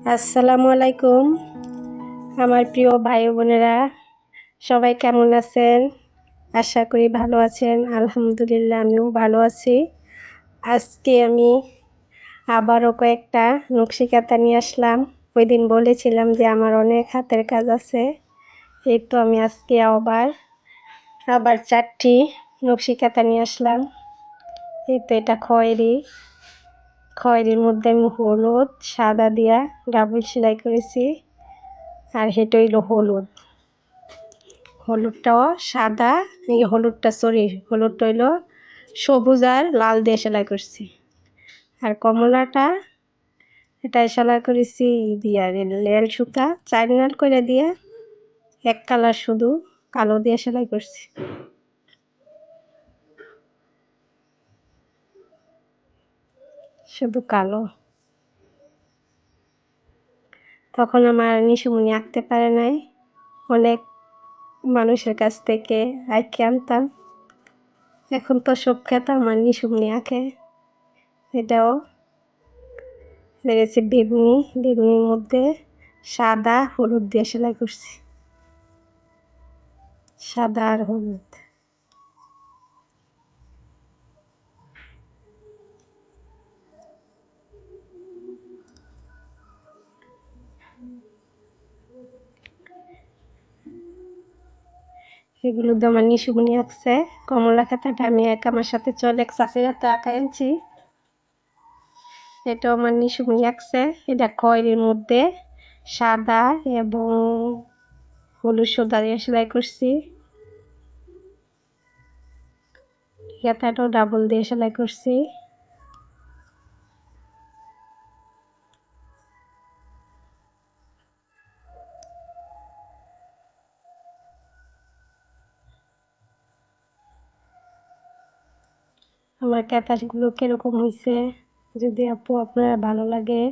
আসসালামু আলাইকুম। আমার প্রিয় ভাই বোনেরা, সবাই কেমন আছেন? আশা করি ভালো আছেন। আলহামদুলিল্লাহ, আমিও ভালো আছি। আজকে আমি আবারও কয়েকটা নকশি কাতা নিয়ে আসলাম। ওই দিন বলেছিলাম যে আমার অনেক হাতের কাজ আছে। এই তো আমি আজকে আবার আবার চারটি নকশি কাতা নিয়ে আসলাম। এই তো এটা খয়েরি। খয়েরির মধ্যে আমি হলুদ, সাদা দিয়া ডাবল সেলাই করেছি আর হেঁটে হইল হলুদ। হলুদটাও সাদা, এই হলুদটা সরি হলুদটা হইল সবুজ আর লাল দিয়ে সেলাই করছি। আর কমলাটা এটা সেলাই করেছি দিয়া লেল সুতা, চার নাল করে দিয়ে, এক কালার শুধু কালো দিয়ে সেলাই করছি। শুধু কালো। তখন আমার নিশুমনি আঁকতে পারে নাই। অনেক মানুষের কাছ থেকে আঁকে আনতাম। এখন তো সব খেতাম আমার নিশুমনি আঁকে। এটাও লেগেছে বেগুনি, বেগুনির মধ্যে সাদা হলুদ দিয়ে সেলাই করছি। সাদা আর হলুদ। এগুলো তো আমার নিশুমনি আঁকছে। কমলা খাতাটা আমি এক আমার সাথে চলে, এক চাষের হাতে আঁকা আনছি। এটাও আমার নিশুমনি আঁকছে। এটা খয়েরির মধ্যে সাদা এবং হলুদ সোদা দিয়ে সেলাই করছি। খাতাটাও ডাবল দিয়ে সেলাই করছি। আমার ক্যাটাসগুলো কীরকম হয়েছে যদি আপু আপনার ভালো লাগে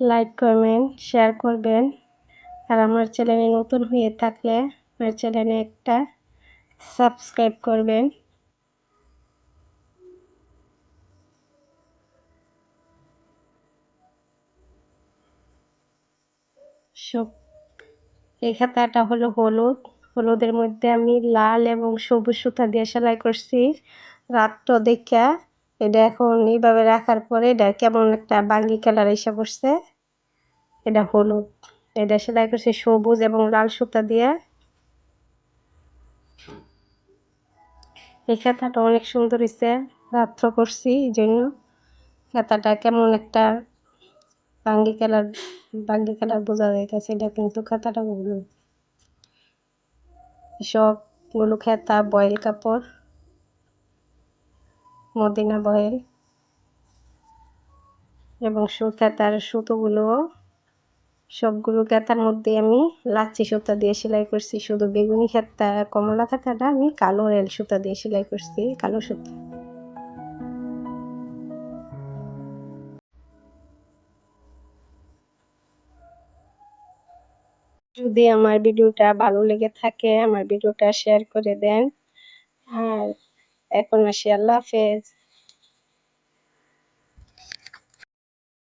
লাইক করবেন শেয়ার করবেন। আর আমার চ্যানেলে নতুন হয়ে থাকলে আমার চ্যানেলে একটা সাবস্ক্রাইব করবেন। সব, এই খাতাটা হলো হলুদ। হলুদের মধ্যে আমি লাল এবং সবুজ সুতা দিয়ে সেলাই করছি। রাতটা দেখা এটা এখন এইভাবে রাখার পরে এটা কেমন একটা বাঙ্গি কালার এসে পড়ছে। এটা হলুদ। এটা সেলাই করছে সবুজ এবং লাল সুতা দিয়ে। এই খাতাটা অনেক সুন্দর হয়েছে রাত্র করছি এই জন্য খাতাটা কেমন একটা বাঙ্গি কালার বাঙ্গি কালার বোঝা যাইতেছে, এটা কিন্তু খাতাটা হলুদ। সবগুলো খেতা, বয়েল কাপড়। মদিনা বয়েল এবং সুতার সুতোগুলো, সবগুলো খেতার মধ্যে আমি লাচ্ছি সুতা দিয়ে সেলাই করছি। শুধু বেগুনি খেতা কমলা খেতাটা আমি কালো রেল সুতা দিয়ে সেলাই করছি, কালো সুতা। যদি আমার ভিডিওটা ভালো লেগে থাকে, আমার ভিডিওটা শেয়ার করে দেন। আর এখন আসি আল্লাহ হাফেজ